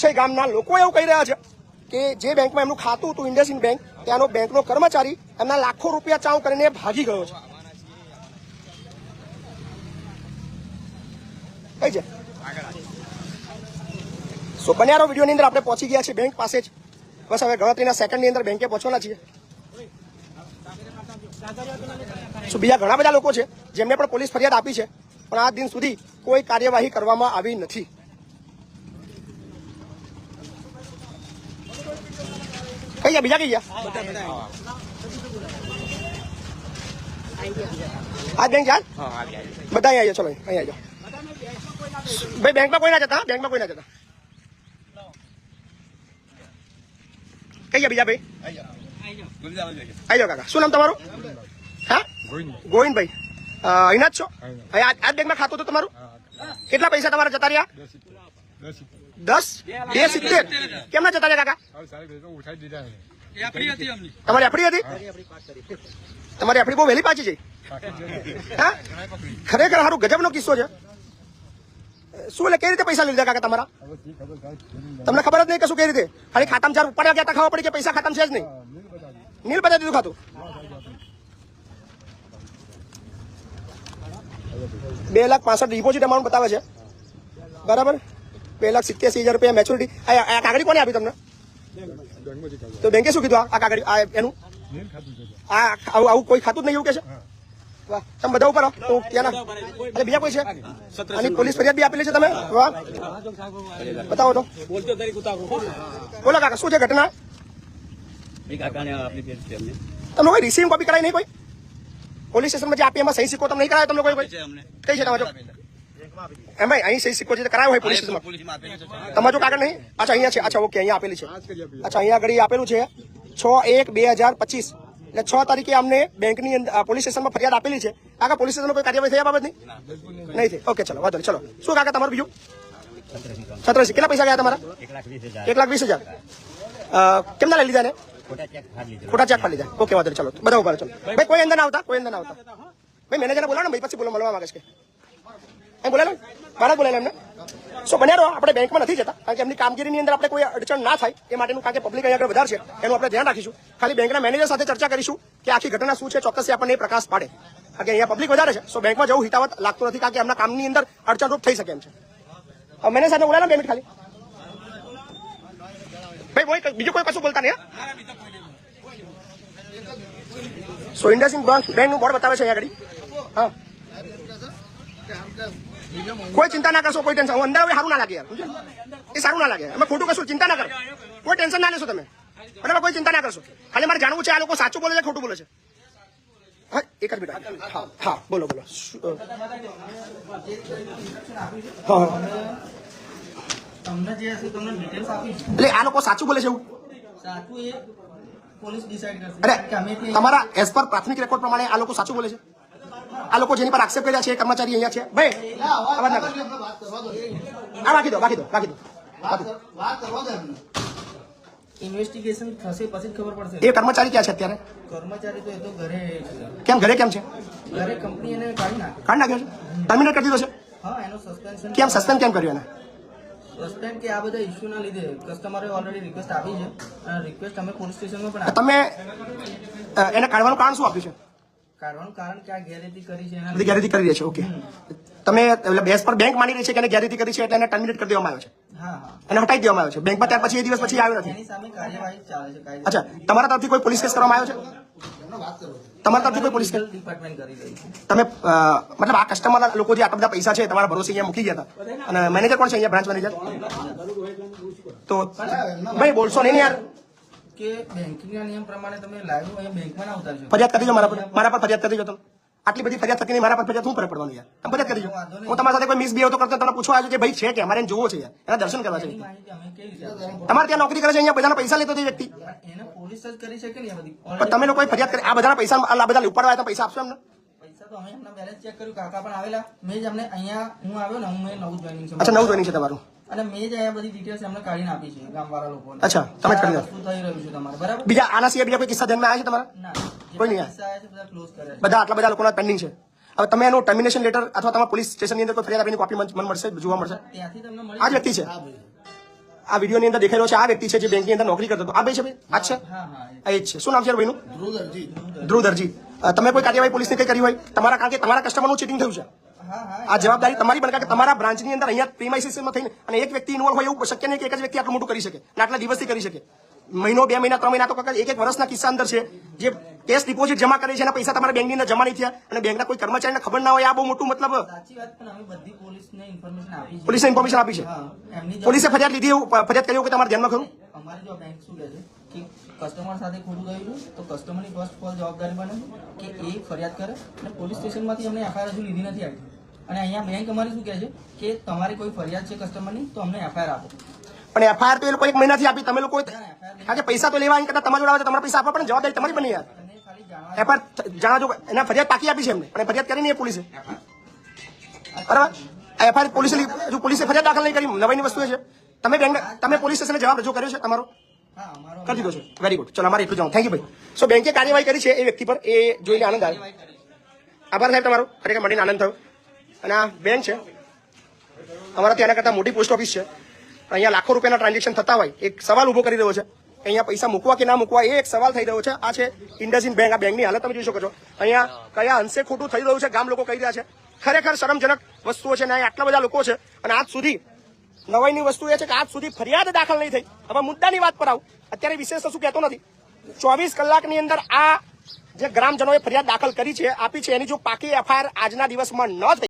છે ગામના લોકો એવું કહી રહ્યા છે કે જે બેંકમાં એમનું ખાતું હતું, ઇન્ડસઇન્ડ બેંક, ત્યાંનો બેંકનો કર્મચારી એમના લાખો રૂપિયા ચાઉ કરીને ભાગી ગયો છે. કઈ છે? સો બન્યારો વિડીયોની અંદર આપણે પહોંચી ગયા છીએ બેંક પાસે જ. બસ હવે ગણતરીના સેકન્ડની અંદર બેંકે પહોંચવાના છીએ. સો બીજા ઘણા બધા લોકો છે જેમને પણ પોલીસ ફરિયાદ આપી છે, પણ આ દિન સુધી કોઈ કાર્યવાહી કરવામાં આવી નથી. કઈ ગયા બીજા કઈ ગયા આ બેંક જાય બધા અહીંયા ચલો અહીંયા જાઓ ભાઈ બેંકમાં કોઈ ના જતા બેંકમાં કોઈ ના જતા કઈ ગયા બીજા ભાઈ આવી જાઓ કાકા શું નામ તમારું હા ગોવિંદભાઈ અહીંના જ છો આ બેંકમાં ખાતું હતું તમારું કેટલા પૈસા તમારા જતા રહ્યા દસ? બે સિત્તેર? કેમ ના જતા કાકા? તમારી એફડી હતી? તમારી એફડી બહુ વહેલી પાછી છે. હા? ખરેખર સારું ગજબનો કિસ્સો છે. શું એટલે કઈ રીતે પૈસા લીધા કાકા તમારા? તમને ખબર જ નહીં કે શું કઈ રીતે? ખાલી ખાતામાં ચાર ઉપાડ્યા ગયા ખાવા પડી કે પૈસા ખાતામાં છે જ નહીં. નીલ બતાવી દીધું ખાતું. બે લાખ પાસઠ ડિપોઝિટ અમાઉન્ટ બતાવે છે. બરાબર? બે લાખ સિત્યાસી હજાર રૂપિયા મેચ્યોરિટી આ કાગળી કોને આપી તમને? તો બેંકે શું કીધું? આ- કાગળી આ એનું? આ આવું આવું કોઈ ખાતું જ નહીં એવું કે છે? તમે બધા ઉપર તો ત્યાંના અરે બીજા કોઈ છે? અને પોલીસ ફરિયાદ બી આપેલી છે તમે? વાહ. બતાવો તો. બોલો કાકા, શું છે ઘટના? તમને કોઈ રિસીવિંગ કોપી કરાય નહીં કોઈ? પોલીસ સ્ટેશનમાં જે આપી, એમાં સહી સિક્કો તમને નહીં કરાય? તમને કોઈ કઈ છે તમારો? એમાં અહીં સહી સિક્કો છે તે કરાયો હોય પોલીસ સ્ટેશનમાં તમારો જો કાગળ નહીં અચ્છા અહીંયા છે અચ્છા ઓકે અહીંયા આપેલી છે અચ્છા અહીંયા આગળ ઈ આપેલું છે છ એક બે હજાર પચીસ એટલે છ તારીખે અમને બેંકની અંદર આ પોલીસ સ્ટેશનમાં ફરિયાદ આપેલી છે. કાકા પોલીસ સ્ટેશનમાં કોઈ કાર્યવાહી થઈ આ બાબતની? નહીં. થઈ. ઓકે ચલો વાંધો નહીં. ચલો. શું કાકા તમારું બીજું? સત્તરસી કેટલા પૈસા ગયા તમારા? એક લાખ વીસ હજાર. અ, કેમના લઈ લીધા ને ખોટા ચેક પર લીધા. ઓકે વાંધો નહીં, ચલો બધા ઊભા રહો, ચલો. ભાઈ કોઈ અંદર ના આવતા? કોઈ અંદર ના આવતા? ભાઈ મેનેજરને બોલાવો ને ભાઈ પછી બોલો મળવા માંગે છે એમ બોલાવો મારા બોલાવે એમને. સો બન્યા આપણે બેંકમાં નથી જતા. કારણ કે એમની કામગીરીની અંદર આપણે કોઈ અડચણ ના થાય એ માટેનું કારણ કે પબ્લિક અહીંયા આગળ વધારે છે. એનું આપણે ધ્યાન રાખીશું. ખાલી બેંકના મેનેજર સાથે ચર્ચા કરીશું કે આખી ઘટના શું છે ચોક્કસ આપણને પ્રકાશ પાડે. કારણ કે અહીંયા પબ્લિક વધારે છે. સો બેંકમાં જવું હિતાવત લાગતું નથી કારણ કે એમના કામની અંદર અડચણરૂપ થઈ શકે એમ છે. મેનેજર બોલાવો ને બે મિનિટ ખાલી. ભાઈ બીજું કોઈ કશું બોલતા નહીં? સો ઇન્ડસિંગ બેંક બેંકનું બોર્ડ બતાવે છે અહીંયા આગળ. હા. કોઈ ચિંતા ના કરશો કોઈ ટેન્શન. અંદર આવે સારું ના લાગે યાર એ સારું ના લાગે. અમે ખોટું કશું ચિંતા ના કરો. કોઈ ટેન્શન ના લેશો તમે. બરાબર કોઈ ચિંતા ના કરશો. ખાલી મારે જાણવું છે આ લોકો સાચું બોલે છે ખોટું બોલે છે. હા એક જ મિનિટ. હા હા બોલો બોલો. હા હા. તમને જે હશે તમને ડિટેલ્સ આપી એટલે આ લોકો સાચું બોલે છે એવું? સાચું એ પોલીસ ડિસાઈડ કરશે. અરે કે અમે તે તમારા એઝ પર પ્રાથમિક રેકોર્ડ પ્રમાણે આ લોકો સાચું બોલે છે? આ લોકો જેની પર આક્ષેપ કર્યા છે કર્મચારી અહીંયા છે. ભાઈ. આ બાકી દો બાકી દો બાકી દો. ઇન્વેસ્ટિગેશન થશે પછી ખબર પડશે. એ કર્મચારી ક્યાં છે અત્યારે? કર્મચારી તો એ તો ઘરે કેમ ઘરે કેમ છે? ઘરે કંપની એને કાઢી નાખે. કાઢી નાખ્યો છે? ટર્મિનેટ કરી દીધો છે? હા એનો સસ્પેન્શન કેમ સસ્પેન્ડ કેમ કર્યું એને? સસ્પેન્ડ કે આ બધા ઇશ્યુના લીધે. કસ્ટમરે ઓલરેડી રિક્વેસ્ટ આપી છે. અને રિક્વેસ્ટ અમે પોલીસ સ્ટેશનમાં પણ તમે એને કાઢવાનું કારણ શું આપ્યું છે? કારણ કે આ ગેરરીતિ કરી છે એના બધી ગેરરીતિ કરી રહી છે ઓકે. તમે એટલે બેસ પર બેંક માની રહી છે કે એને ગેરરીતિ કરી છે એટલે એને ટર્મિનેટ કરી દેવામાં આવ્યો છે? હા હા. એને હટાઈ દેવામાં આવ્યો છે? બેંકમાં ત્યાર પછી એ દિવસ પછી આવ્યો નથી? એની સામે કાર્યવાહી ચાલે છે કાયદો અચ્છા તમારા તરફથી કોઈ પોલીસ કેસ કરવામાં આવ્યો છે? તમારા તરફથી કોઈ પોલીસ ડિપાર્ટમેન્ટ કરી રહી છે. તમે મતલબ આ કસ્ટમરના લોકો જે આટલા બધા પૈસા છે તમારા ભરોસે અહીંયા મૂકી ગયા હતા? અને મેનેજર કોણ છે અહીંયા બ્રાન્ચ મેનેજર તો ભાઈ બોલશો નહીં યાર. કે બેન્કિંગના નિયમ પ્રમાણે તમે લાઈવ અહીંયા બેંકમાં ના ઉતારી શકો. ફરિયાદ કરી દો મારા પર મારા પર ફરિયાદ કરી દેજો તમે. આટલી બધી ફરિયાદ થતી નહીં મારા પર ફરિયાદ શું ફરક પડવાનું યાર? તમે ફરિયાદ કરી દેજો હું તમારા સાથે કોઈ મિસ બિહેવ તો કરતો તમને પૂછવા આવ્યો કે ભાઈ છે કે? અમારે જોવો છે યાર. એના દર્શન કરવા છે? તમારે ત્યાં નોકરી કરે છે અહીંયા બધાના પૈસા લેતો તે વ્યક્તિ. એને પોલીસ જ કરી શકે ને આ બધી. તમે લોકોએ ફરિયાદ કરી આ બધાના પૈસા આ બધા ઉપાડવા આવ્યા, પૈસા આપશો એમને? પૈસા તો અમે એમના બેલેન્સ ચેક કર્યું. કાકા પણ આવેલા. મેં જ અમને અહીંયા હું આવ્યો ને હું મેં નવું જોઈનિંગ છે. અચ્છા નવું જોઈનિંગ છે તમારું. અને મેં જ અહીંયા બધી ડિટેલ્સ એમને કાઢીને આપી છે ગામવાળા લોકોને. અચ્છા, તમે જ કરી આ વસ્તુ થઈ રહ્યું છે તમારે બરાબર? બીજા આના સિવાય બીજા કોઈ કિસ્સા ધ્યાનમાં આવ્યા છે તમારા? ના કોઈ નહીં આવ્યા? છે બધા ક્લોઝ કર્યા છે. બધા આટલા બધા લોકોના પેન્ડિંગ છે. હવે તમે એનું ટર્મિનેશન લેટર અથવા તમારા પોલીસ સ્ટેશનની અંદર કોઈ ફરિયાદ આપીને કોપી મને મળશે જોવા મળશે? ત્યાંથી તમને આ વ્યક્તિ છે? આ વિડીયોની અંદર દેખાઈ છે આ વ્યક્તિ છે જે બેંકની અંદર નોકરી કરતો હતો. આ ભાઈ છે ભાઈ? આ છે? હા હા એ. આ એ છે. શું નામ છે ભાઈનું? ધ્રુવ દરજી. તમે કોઈ કાર્યવાહી પોલીસની કઈ કરી હોય? તમારા કારણ કે તમારા કસ્ટમરનું ચીટિંગ થયું છે. આ જવાબદારી તમારી બને કે તમારા બ્રાન્ચની અંદર અહીંયા પ્રીમાઇસીસમાં થઈને અને એક વ્યક્તિ ઇન્વોલ્વ હોય એવું શક્ય નહીં કે એક જ વ્યક્તિ આટલું મોટું કરી શકે આટલા દિવસથી કરી શકે. મહિનો બે મહિના ત્રણ મહિના તો એક એક વર્ષના કિસ્સા અંદર છે. જે કેશ ડિપોઝિટ જમા કરે છે એના પૈસા તમારા બેંકની અંદર જમા નહીં થયા અને બેંકના કોઈ કર્મચારીને ખબર ના હોય આ બહુ મોટું મતલબ પોલીસને ઇન્ફોર્મેશન આપી છે. પોલીસે ફરિયાદ લીધી એવું ફરિયાદ કરી કે તમારે ધ્યાનમાં ખરું? અમારે જો બેંક શું કહે છે કે કસ્ટમર સાથે ખોટું ગયેલું તો કસ્ટમરની ફર્સ્ટ ફોલ જવાબદારી બને કે એ ફરિયાદ કરે અને પોલીસ સ્ટેશનમાંથી અમને એફઆઈઆર હજુ લીધી નથી આવી અને અહીંયા બેંક અમારી શું કહે છે? કે તમારી કોઈ ફરિયાદ છે કસ્ટમરની તો અમને એફઆઈઆર આપો. પણ એફઆઈઆર તો એ લોકો એક મહિનાથી આપી તમે લોકો કારણ કે પૈસા તો લેવા અહીં કરતા તમારા જોડાવે તમારા પૈસા આપવા પણ જવાબદારી તમારી બની યાર. એફઆઈઆર જાણો એના ફરિયાદ પાકી આપી છે એમને અને ફરિયાદ કરી નહીં પોલીસે. બરાબર? એફઆઈઆર પોલીસે જો પોલીસે ફરિયાદ દાખલ નહીં કરી નવાઈની વસ્તુ છે. તમે બેંક તમે પોલીસ સ્ટેશને જવાબ રજૂ કર્યો છે તમારો? કરી દીધો છે. વેરી ગુડ ચલો અમારે એટલું જાઉં થેન્ક યુ ભાઈ. સો બેંકે કાર્યવાહી કરી છે એ વ્યક્તિ પર એ જોઈને આનંદ આવ્યો આભાર સાહેબ તમારો. ખરેખર મળીને આનંદ થયો. અને આ બેન છે. અમારા ત્યાંના કરતાં મોટી પોસ્ટ ઓફિસ છે. અહીંયા લાખો રૂપિયાના ટ્રાન્ઝેક્શન થતા હોય, એક સવાલ ઊભો કરી રહ્યો છે. અહીંયા પૈસા મૂકવા કે ના મૂકવા, એ એક સવાલ થઈ રહ્યો છે. આ છે ઇન્ડસિન બેંક, આ બેંકની હાલત તમે જોઈ શકો છો. અહીંયા કયા અંશે ખોટું થઈ રહ્યું છે, ગામ લોકો કહી રહ્યા છે. ખરેખર શરમજનક વસ્તુઓ છે અહીંયા આટલા બધા લોકો છે. અને આજ સુધી નવાઈની વસ્તુ એ છે કે આજ સુધી ફરિયાદ દાખલ નહીં થઈ. હવે મુદ્દાની વાત પર આવું. અત્યારે વિશેષ શું કહેતો નથી. ચોવીસ કલાકની અંદર આ જે ગ્રામજનોએ ફરિયાદ દાખલ કરી છે, આપી છે, એની જો પાકી એફઆઈઆર આજના દિવસમાં ન થઈ